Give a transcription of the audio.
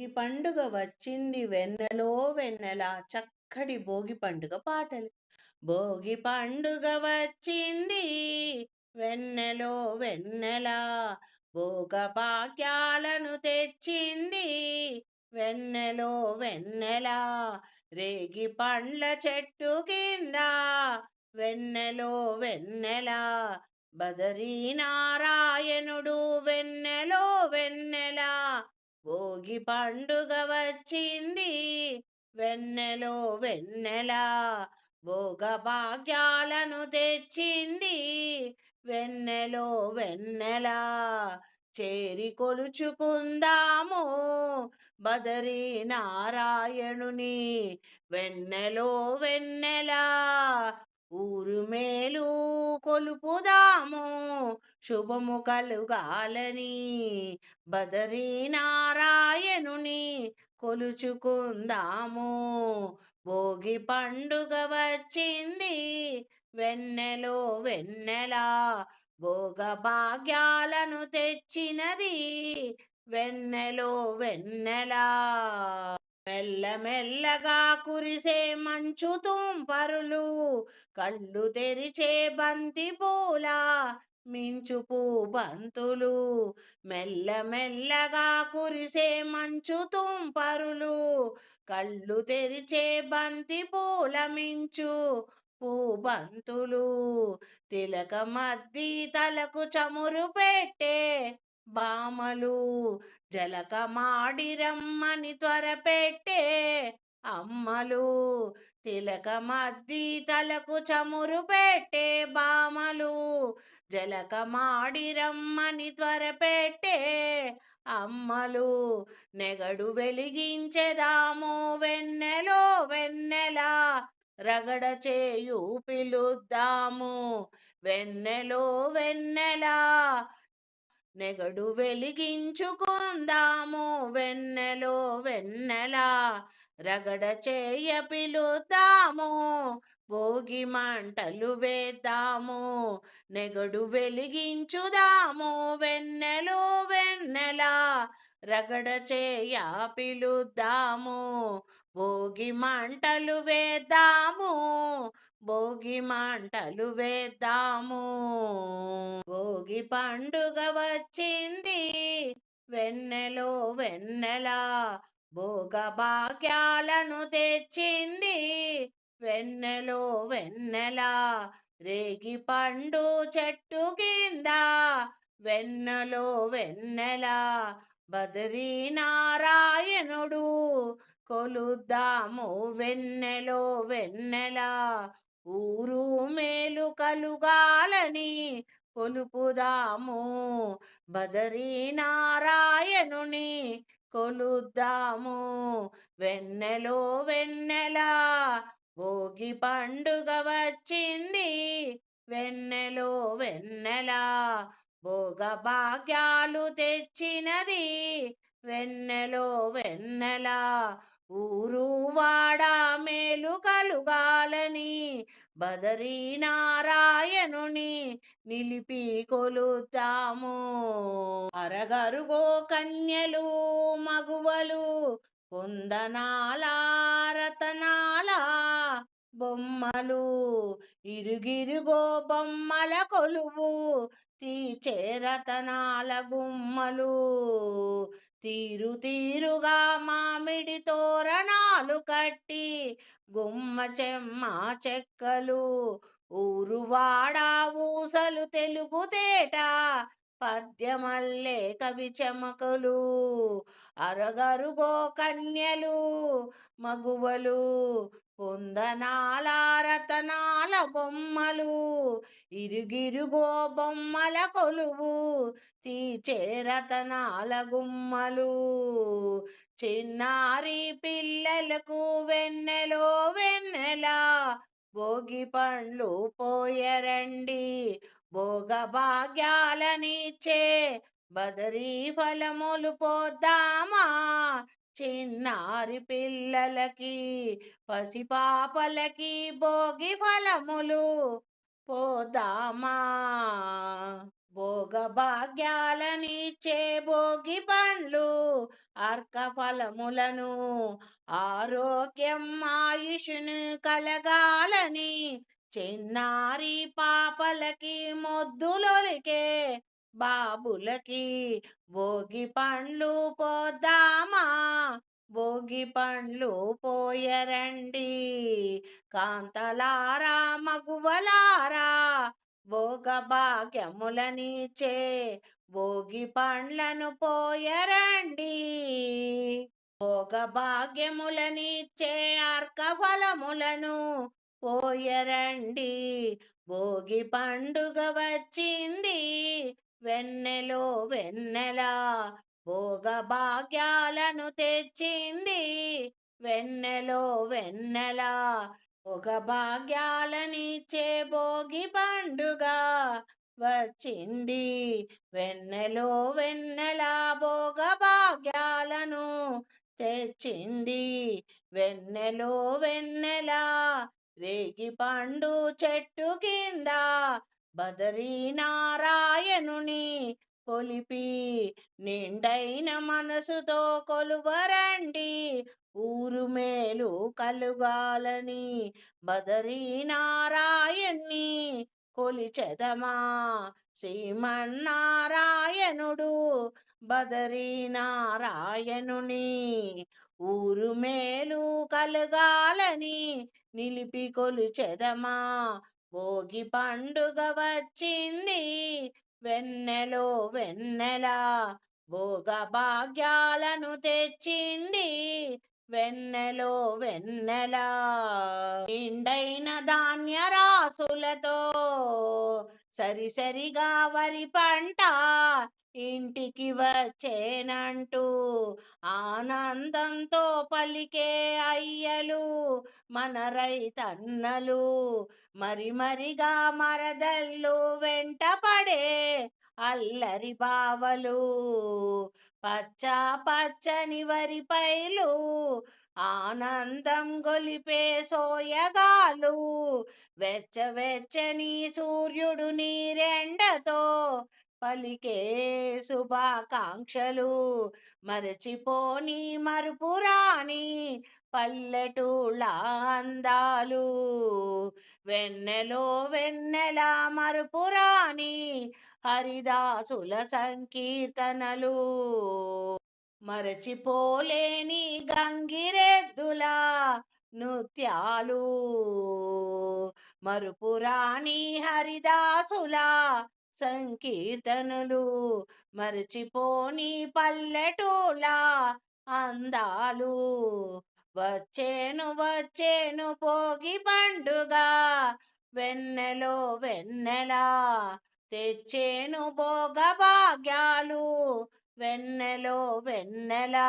ఈ పండుగ వచ్చింది వెన్నెలో వెన్నెల చక్కటి భోగి పండుగ పాటలు. భోగి పండుగ వచ్చింది వెన్నెలో వెన్నెల భోగ భాగ్యాలను తెచ్చింది వెన్నెలో వెన్నెల. రేగి పండ్ల చెట్టు కింద వెన్నెలో వెన్నెల బదరీ నారాయణుడు వెన్నెలో వెన్నెల. భోగి పండుగ వచ్చింది. వెన్నెలో వెన్నెల భోగ భాగ్యాలను తెచ్చింది. వెన్నెలో వెన్నెల చేరి కొలుచుకుందాము. బదరీ నారాయణుని వెన్నెలో వెన్నెల ఊరుమేలు కొలుపుదాము శుభము కలుగాలని. బదరీ నారాయణుని కొలుచుకుందాము భోగి పండుగ వచ్చింది వెన్నెలో వెన్నెల భోగ భాగ్యాలను తెచ్చినది వెన్నెలో వెన్నెల. మెల్లమెల్లగా కురిసే మంచు తుంపరులు కళ్ళు తెరిచే బంతి పూల మించుపు బంతులు. మెల్లమెల్లగా కురిసే మంచు తుంపరులు కళ్ళు తెరిచే బంతి పూల మించు పూబంతులు తిలక మద్ది తలకు చమురు పెట్టే బామలు జలక మాడిరమ్మని త్వర అమ్మలు తిలక మద్ది తలకు చమురు పెట్టే బామలు జలక మాడిరమ్మని త్వర అమ్మలు నెగడు వెలిగించెదాము వెన్నెలో వెన్నెల రగడ చేయు పిలుద్దాము వెన్నెలో వెన్నెల నెగడు వెలిగించుకుందాము వెన్నెలో వెన్నెలా. రగడ చేయ పిలుతాము భోగి మంటలు వేద్దాము. నెగడు వెలిగించుదాము వెన్నెలో వెన్నెలా. రగడ చేయ పిలుద్దాము భోగి మంటలు వేద్దాము. భోగి మంటలు వేద్దాము. భోగి పండుగ వచ్చింది. వెన్నెలో వెన్నెల భోగ భాగ్యాలను తెచ్చింది. వెన్నెలో వెన్నెల రేగి పండు చెట్టు కింద. వెన్నెలో వెన్నెల బదరీ నారాయణుడు కొలుద్దాము వెన్నెలో వెన్నెల. ఊరు మేలు కలుగాలని కొలుపుదాము. బదరీ నారాయణుని కొలుద్దాము. వెన్నెలో వెన్నెల భోగి పండుగ వచ్చింది. వెన్నెలో వెన్నెల భోగ భాగ్యాలు తెచ్చినది. వెన్నెలో వెన్నెల ఊరువాడ మేలు కలుగాలని బదరీ నారాయణుని నిలిపి కొలుతాము. అరగరుగో కన్యలు మగువలు కొందనాలారతనాల బొమ్మలు ఇరుగిరుగో బొమ్మల కొలువు తీచే రతనాల గుమ్మలు. తీరు తీరుగా మామిడి తోరణాలు కట్టి గుమ్మ చెమ్మ చెక్కలు ఊరువాడ ఊసలు తెలుగు తేట పద్యమల్లే కవి చెమకలు అరగరుగో కన్యలు మగువలు కొందనాలారతనాల బొమ్మలు ఇరుగిరుగో బొమ్మల కొలువు తీచే రతనాల గుమ్మలు. చిన్నారి పిల్లలకు వెన్నెలో వెన్నెల భోగి పండ్లు పోయరండి. భోగ భాగ్యాలనిచ్చే బదరీ ఫలములు పోద్దామా? చిన్నారి పిల్లలకి పసిపాపలకి భోగి ఫలములు. పోదామా? భోగ భాగ్యాలనిచ్చే భోగి పండ్లు అర్క ఫలములను ఆరోగ్యం ఆయుషును కలగాలని చిన్నారి పాపలకి మొద్దులొలికే బాబులకి భోగి పండ్లు పోద్దామా? భోగి పండ్లు పోయరండి. కాంతలారా మగువలారా భోగ భాగ్యములనిచే భోగి పండ్లను పోయరండి. భోగ భాగ్యములనిచ్చే అర్క ఫలములను పోయరండి. భోగి పండుగ వచ్చింది వెన్నెలో వెన్నెలా భోగ భాగ్యాలను తెచ్చింది. వెన్నెలో వెన్నెలా ఒక భాగ్యాలనిచ్చే భోగి పండుగ వచ్చింది. వెన్నెలో వెన్నెలా భోగ భాగ్యాలను తెచ్చింది. వెన్నెలో వెన్నెలా రేగి పండు చెట్టు కింద బదరీ నారాయణుని కొలిపి నిండైన మనసుతో కొలువరండి. ఊరు మేలు కలుగాలని బదరీ నారాయణ్ణి కొలిచెదమా? శ్రీమన్నారాయణుడు బదరీ నారాయణుని ఊరు మేలు కలగాలని నిలిపి కొలుచెదమా? భోగి పండుగ వచ్చింది. వెన్నెలో వెన్నెల భోగ భాగ్యాలను తెచ్చింది. వెన్నెలో వెన్నెల నిండైన ధాన్య రాసులతో సరిసరిగా వరి పంట ఇంటికి వచ్చేనంటూ ఆనందంతో పలికే అయ్యలు మన రైతన్నలు మరి మరిగా మరదళ్ళు వెంట పడే అల్లరి బావలు పచ్చ పచ్చని వరి పైలు ఆనందం గొలిపే సోయగాలు వెచ్చ వెచ్చని సూర్యుడు నీరెండతో పలికే శుభాకాంక్షలు. మరచిపోని మరుపురాని పల్లెటూళ్ళ అందాలు. వెన్నెలో వెన్నెల మరుపురాని హరిదాసుల సంకీర్తనలు. మరచిపోలేని గంగిరెద్దులా నృత్యాలు. మరుపురాణి హరిదాసులా సంకీర్తనలు. మరచిపోని పల్లెటూలా అందాలు. వచ్చేను వచ్చేను పోగి పండుగ. వెన్నెలో వెన్నెలా తెచ్చేను భోగ భాగ్యాలు వెన్నెలో వెన్నెలా